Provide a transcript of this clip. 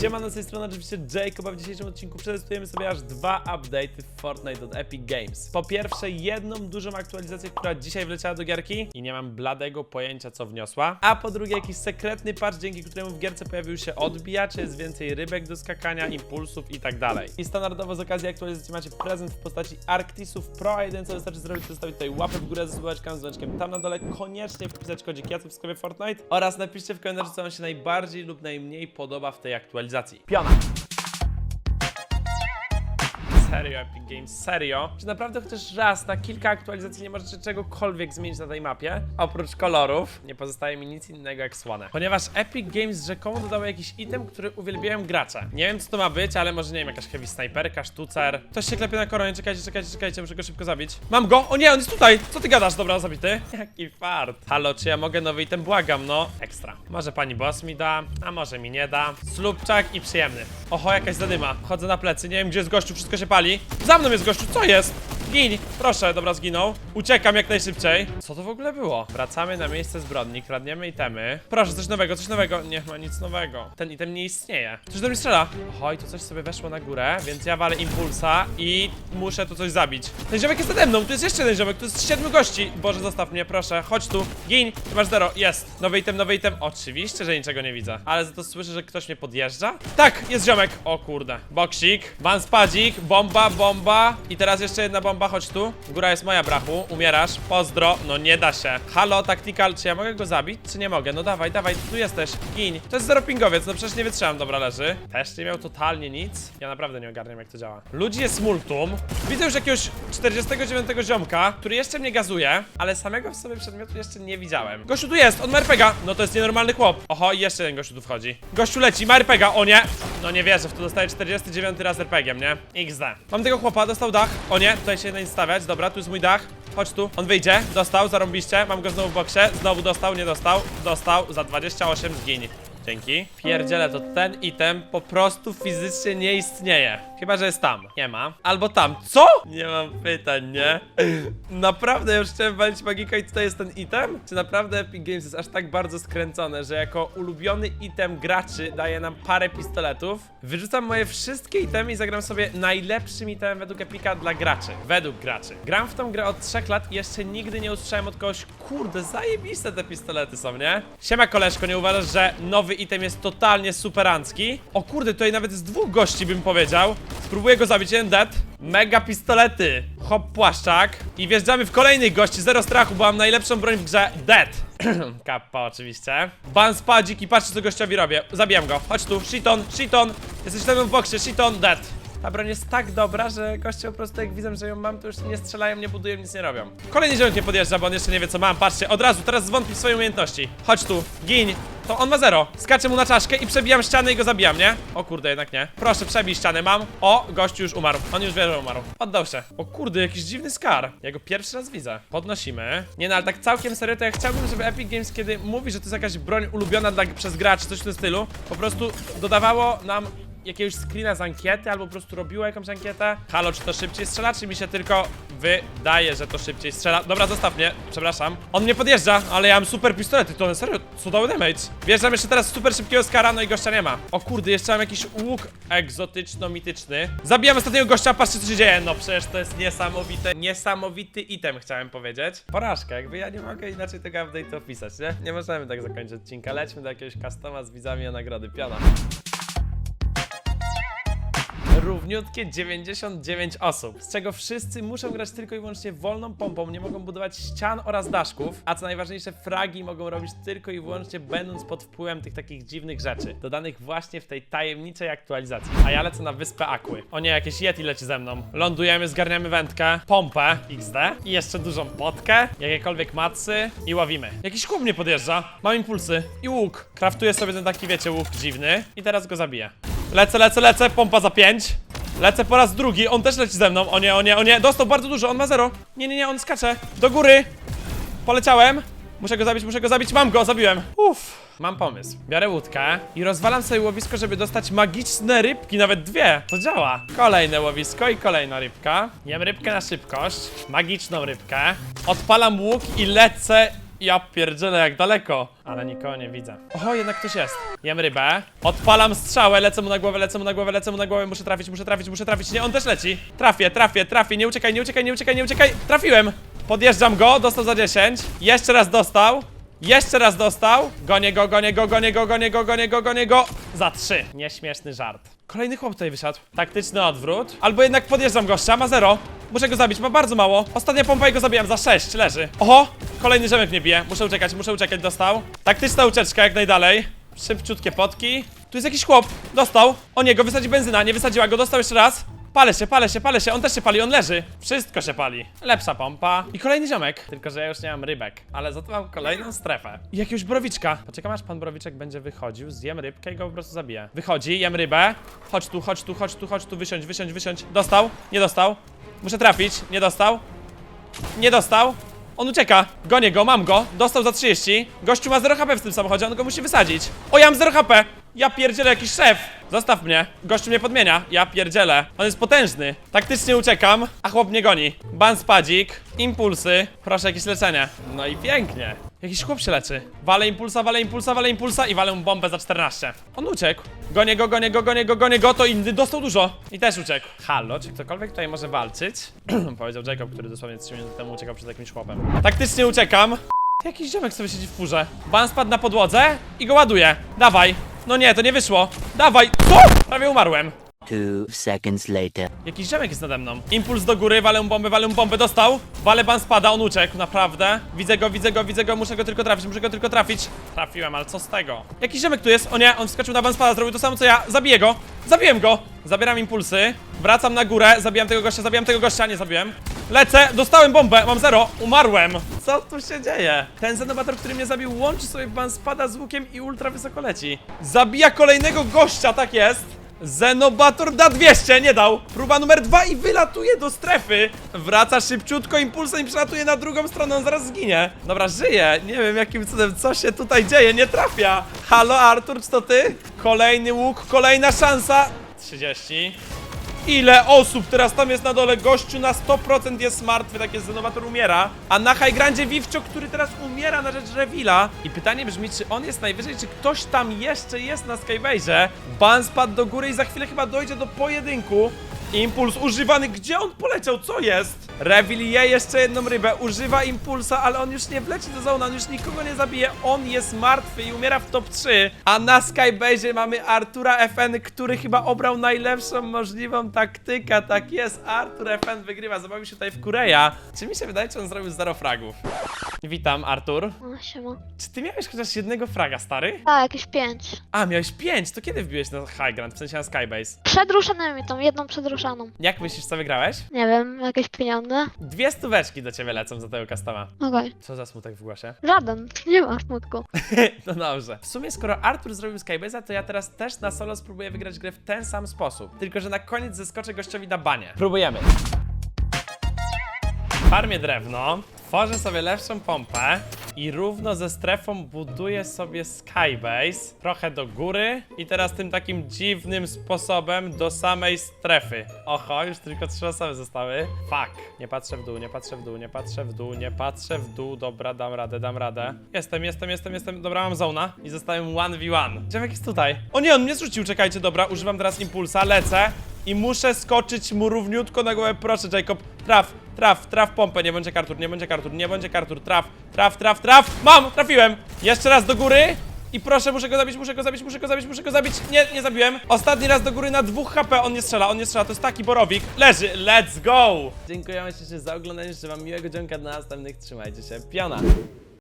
Siemano, z tej strony oczywiście Jacob, a w dzisiejszym odcinku przetestujemy sobie aż dwa update'y w Fortnite od Epic Games. Po pierwsze, jedną dużą aktualizację, która dzisiaj wleciała do gierki i nie mam bladego pojęcia, co wniosła. A po drugie, jakiś sekretny patch, dzięki któremu w gierce pojawił się odbijacze, jest więcej rybek do skakania, impulsów i tak dalej. I standardowo z okazji aktualizacji macie prezent w postaci Arctisów Pro, a jedyne co wystarczy zrobić, to zostawić tutaj łapę w górę ze słóweczką, z dzwoneczkiem tam na dole, koniecznie wpisać kodzik Jacek w sklepie Fortnite oraz napiszcie w komentarzu, co wam się najbardziej lub najmniej podoba w tej aktualizacji. Piona! Serio, Epic Games, serio? Czy naprawdę chociaż raz na kilka aktualizacji nie możecie czegokolwiek zmienić na tej mapie? Oprócz kolorów, nie pozostaje mi nic innego jak słone. Ponieważ Epic Games rzekomo dodało jakiś item, który uwielbiają gracze. Nie wiem co to ma być, ale może nie wiem, jakaś heavy snajperka, sztucer. Ktoś się klepie na koronie, czekajcie, czekajcie, czekajcie, muszę go szybko zabić. Mam go! O nie, on jest tutaj! Co ty gadasz? Dobra, zabity. Jaki fart. Halo, czy ja mogę nowy item? Błagam, no. Ekstra. Może pani boss mi da, a może mi nie da. Slupczak i przyjemny. Oho, jakaś zadyma. Chodzę na plecy, nie wiem gdzie jest gościu, wszystko się pali. Za mną jest gościu, co jest? Gin! Proszę, dobra, zginął. Uciekam jak najszybciej. Co to w ogóle było? Wracamy na miejsce zbrodni, kradniemy itemy. Proszę, coś nowego, coś nowego. Nie ma nic nowego. Ten item nie istnieje. Coś do mnie strzela. I tu coś sobie weszło na górę, więc ja walę impulsa i muszę tu coś zabić. Ten ziomek jest nade mną, tu jest jeszcze jeden ziomek, tu jest siedmiu gości. Boże, zostaw mnie, proszę, chodź tu. Gin, ty masz zero, jest. Nowy item, nowy item. Oczywiście, że niczego nie widzę. Ale za to słyszę, że ktoś mnie podjeżdża. Tak, jest ziomek. O kurde. Boksik, ban spadzik, bomba, bomba. I teraz jeszcze jedna bomba, chodź tu. Góra jest moja, brachu. Umierasz. Pozdro. No nie da się. Halo, tactical, czy ja mogę go zabić, czy nie mogę? No dawaj, dawaj, tu jesteś. Gin. To jest zero no przecież nie wytrzymam. Dobra, leży. Też nie miał totalnie nic. Ja naprawdę nie ogarniam, jak to działa. Ludzi jest multum. Widzę już jakiegoś 49 ziomka, który jeszcze mnie gazuje, ale samego w sobie przedmiotu jeszcze nie widziałem. Gościu tu jest, on ma RPGa. No to jest nienormalny chłop. Oho, jeszcze jeden gościu tu wchodzi. Gościu leci, ma RPGa, o nie. No nie wierzę, w to dostaje 49 raz RPG-iem, nie? XD. Mam tego chłopa, dostał dach. O nie, tutaj się nie stawiać. Dobra, tu jest mój dach. Chodź tu. On wyjdzie. Dostał, zarąbiście. Mam go znowu w boksie. Znowu dostał, nie dostał. Dostał. Za 28 zgiń. Dzięki. Pierdziele, to ten item po prostu fizycznie nie istnieje. Chyba, że jest tam. Nie ma. Albo tam. Co? Nie mam pytań, nie? Naprawdę już chciałem walić magika i tutaj jest ten item? Czy naprawdę Epic Games jest aż tak bardzo skręcone, że jako ulubiony item graczy daje nam parę pistoletów? Wyrzucam moje wszystkie itemy i zagram sobie najlepszym itemem według Epika dla graczy. Według graczy. Gram w tą grę od 3 lat i jeszcze nigdy nie usłyszałem od kogoś, kurde, zajebiste te pistolety są, nie? Siema koleżko, nie uważasz, że nowy item jest totalnie superancki? O kurde, tutaj nawet z dwóch gości bym powiedział. Spróbuję go zabić, jeden dead. Mega pistolety. Hop płaszczak. I wjeżdżamy w kolejnych gości, zero strachu, bo mam najlepszą broń w grze. Dead. Kappa oczywiście. Ban spadzik i patrzcie co gościowi robię. Zabijam go. Chodź tu. Shiton, shiton. Jesteś tam w boksie, shiton, dead. Ta broń jest tak dobra, że goście po prostu jak widzą, że ją mam, to już nie strzelają, nie budują, nic nie robią. Kolejny ziomek nie podjeżdża, bo on jeszcze nie wie co mam. Patrzcie, od razu, teraz zwątpi w swoje umiejętności. Chodź tu, gin. To on ma zero. Skaczę mu na czaszkę i przebijam ścianę i go zabijam, nie? O kurde, jednak nie. Proszę, przebij ścianę, mam. O, gościu już umarł. On już wie, że umarł. Oddał się. O kurde, jakiś dziwny skar. Ja go pierwszy raz widzę. Podnosimy. Nie no, ale tak całkiem serio, to ja chciałbym, żeby Epic Games, kiedy mówi, że to jest jakaś broń ulubiona dla, przez graczy, coś w tym stylu, po prostu dodawało nam jakiegoś screena z ankiety, albo po prostu robiło jakąś ankietę. Halo, czy to szybciej strzela, czy mi się tylko wydaje, że to szybciej strzela? Dobra, zostaw mnie, przepraszam. On mnie podjeżdża, ale ja mam super pistolety, to serio, co dały damage? Wjeżdżam jeszcze teraz super szybkiego skara, no i gościa nie ma. O kurde, jeszcze mam jakiś łuk egzotyczno-mityczny. Zabijam ostatniego gościa, patrzcie co się dzieje. No przecież to jest niesamowite, niesamowity item, chciałem powiedzieć. Porażka, jakby ja nie mogę inaczej tego update'u opisać, nie? Nie możemy tak zakończyć odcinka, lećmy do jakiegoś customa z widzami o nagrody piona równiutkie 99 osób, z czego wszyscy muszą grać tylko i wyłącznie wolną pompą, nie mogą budować ścian oraz daszków, a co najważniejsze, fragi mogą robić tylko i wyłącznie będąc pod wpływem tych takich dziwnych rzeczy, dodanych właśnie w tej tajemniczej aktualizacji. A ja lecę na wyspę Akły. O nie, jakieś Yeti leci ze mną. Lądujemy, zgarniamy wędkę, pompę XD i jeszcze dużą potkę, jakiekolwiek macy i łowimy. Jakiś chłop mnie podjeżdża, mam impulsy i łuk. Kraftuję sobie ten taki, wiecie, łuk dziwny i teraz go zabiję. Lecę, lecę, lecę, pompa za 5. Lecę po raz drugi, on też leci ze mną. O nie, o nie, o nie, dostał bardzo dużo, on ma zero. Nie, nie, nie, on skacze. Do góry. Poleciałem. Muszę go zabić, muszę go zabić, mam go, zabiłem. Uff. Mam pomysł. Biorę łódkę i rozwalam sobie łowisko, żeby dostać magiczne rybki, nawet dwie. To działa. Kolejne łowisko i kolejna rybka. Jem rybkę na szybkość. Magiczną rybkę. Odpalam łuk i lecę Ja pierdzielę jak daleko. Ale nikogo nie widzę. Oho, jednak ktoś jest. Jem rybę. Odpalam strzałę, lecę mu na głowę, lecę mu na głowę, lecę mu na głowę. Muszę trafić, muszę trafić, muszę trafić. Nie, on też leci. Trafię, trafię, trafię. Nie uciekaj, nie uciekaj, nie uciekaj, nie uciekaj. Trafiłem. Podjeżdżam go, dostał za 10. Jeszcze raz dostał. Jeszcze raz dostał. Gonię go, gonię go, gonię go, gonię go, gonię go, gonię go. Za 3. Nieśmieszny żart. Kolejny chłop tutaj wysiadł. Taktyczny odwrót. Albo jednak podjeżdżam gościa, ma 0. Muszę go zabić, ma bardzo mało. Ostatnia pompa i go zabijam za 6, leży. Oho! Kolejny rzemek mnie bije. Muszę uciekać, muszę uciekać, dostał. Taktyczna ucieczka jak najdalej. Szybciutkie potki. Tu jest jakiś chłop. Dostał. O niego wysadzi benzyna, nie wysadziła go, dostał jeszcze raz. Palę się, palę się, palę się, on też się pali, on leży. Wszystko się pali. Lepsza pompa. I kolejny ziomek. Tylko, że ja już nie mam rybek. Ale za to mam kolejną strefę. I jakiegoś browiczka. Poczekam aż pan browiczek będzie wychodził, zjem rybkę i go po prostu zabiję. Wychodzi, jem rybę. Chodź tu, chodź tu, chodź tu, chodź tu, wysiądź, wysiądź, wysiądź. Dostał? Nie dostał? Muszę trafić, nie dostał? Nie dostał? On ucieka. Gonię go, mam go. Dostał za 30. Gościu ma 0 HP w tym samochodzie, on go musi wysadzić. O, ja mam 0 HP. Ja pierdzielę, jakiś szef. Zostaw mnie. Gościu mnie podmienia. Ja pierdzielę. On jest potężny. Taktycznie uciekam, a chłop mnie goni. Ban spadzik, impulsy. Proszę, jakieś leczenie. No i pięknie. Jakiś chłop się leczy. Wale impulsa, wale impulsa, wale impulsa i walę bombę za 14. On uciekł. Gonię go, gonię go, gonię go, gonię go, to inny dostał dużo. I też uciekł. Halo, czy ktokolwiek tutaj może walczyć? Powiedział Jacob, który dosłownie 3 minuty temu uciekał przed jakimś chłopem. Taktycznie uciekam. Jakiś ziomek sobie siedzi w furze. Ban spadł na podłodze i go ładuje. Dawaj. No nie, to nie wyszło. Dawaj. Co? Prawie umarłem. Two seconds later. Jakiś ziomek jest nade mną. Impuls do góry, walę bombę, walę bombę, dostał. Walę ban spada, on uciekł, naprawdę. Widzę go, widzę go, widzę go, muszę go tylko trafić, muszę go tylko trafić. Trafiłem, ale co z tego? Jakiś ziomek tu jest, o nie, on wskoczył na ban spada, zrobił to samo co ja. Zabiję go, zabiłem go. Zabieram impulsy, wracam na górę, zabijam tego gościa, zabijam tego gościa, nie zabiłem. Lecę, dostałem bombę, mam zero, umarłem. Co tu się dzieje? Ten zenobator, który mnie zabił, łączy sobie ban spada z łukiem i ultra wysoko leci. Zabija kolejnego gościa, tak jest. Zenobator da 200, nie dał. Próba numer dwa i wylatuje do strefy. Wraca szybciutko impulsem i przelatuje na drugą stronę, on zaraz zginie. Dobra, żyje. Nie wiem jakim cudem, co się tutaj dzieje, nie trafia. Halo Artur, czy to ty? Kolejny łuk, kolejna szansa. 30. Ile osób teraz tam jest na dole? Gościu na 100% jest martwy, tak jest, Zenobator umiera. A na High Grandzie Vivcio, który teraz umiera na rzecz Revila. I pytanie brzmi, czy on jest najwyżej, czy ktoś tam jeszcze jest na Skybase'ie? Ban spadł do góry i za chwilę chyba dojdzie do pojedynku. Impuls używany, gdzie on poleciał? Co jest? Revil je jeszcze jedną rybę, używa impulsa, ale on już nie wleci do zona, on już nikogo nie zabije, on jest martwy i umiera w top 3. A na Skybase mamy Artura FN, który chyba obrał najlepszą możliwą taktykę, tak jest, Artur FN wygrywa, zabawił się tutaj w Kureja. Czy mi się wydaje, czy on zrobił zero fragów? Witam, Artur. O, siema. Czy ty miałeś chociaż jednego fraga, stary? A, jakieś pięć. A, miałeś pięć, to kiedy wbiłeś na High Ground, w sensie na Skybase? Przed ruszanymi, tą jedną przedruszaną. Jak myślisz, co wygrałeś? Nie wiem, jakieś pieniądze? Dwie stóweczki do ciebie lecą za tego customa. Okej. Co za smutek w głosie? Żaden, nie ma smutku. No dobrze. W sumie skoro Artur zrobił Skybase'a, to ja teraz też na solo spróbuję wygrać grę w ten sam sposób. Tylko, że na koniec zeskoczę gościowi na banie. Próbujemy. Farmię drewno, tworzę sobie lepszą pompę i równo ze strefą buduję sobie skybase trochę do góry i teraz tym takim dziwnym sposobem do samej strefy. Oho, już tylko trzy osoby zostały. Fuck. Nie patrzę w dół, nie patrzę w dół, nie patrzę w dół, nie patrzę w dół. Dobra, dam radę, dam radę. Jestem, jestem, jestem, jestem. Dobra, mam zona i zostałem 1v1. Dziemek jest tutaj. O nie, on mnie zrzucił, czekajcie, dobra, używam teraz impulsa, lecę i muszę skoczyć mu równiutko na głowę. Proszę, Jacob, traf, traf, traf pompę, nie będzie kartur, nie będzie kartur, nie będzie kartur, traf, traf, traf, traf, mam, trafiłem, jeszcze raz do góry i proszę, muszę go zabić, muszę go zabić, muszę go zabić, muszę go zabić, nie, nie zabiłem, ostatni raz do góry na dwóch HP, on nie strzela, on nie strzela, to jest taki borowik, leży, let's go! Dziękujemy ślicznie za oglądanie, życzę wam miłego dzionka. Do następnych, trzymajcie się, piona!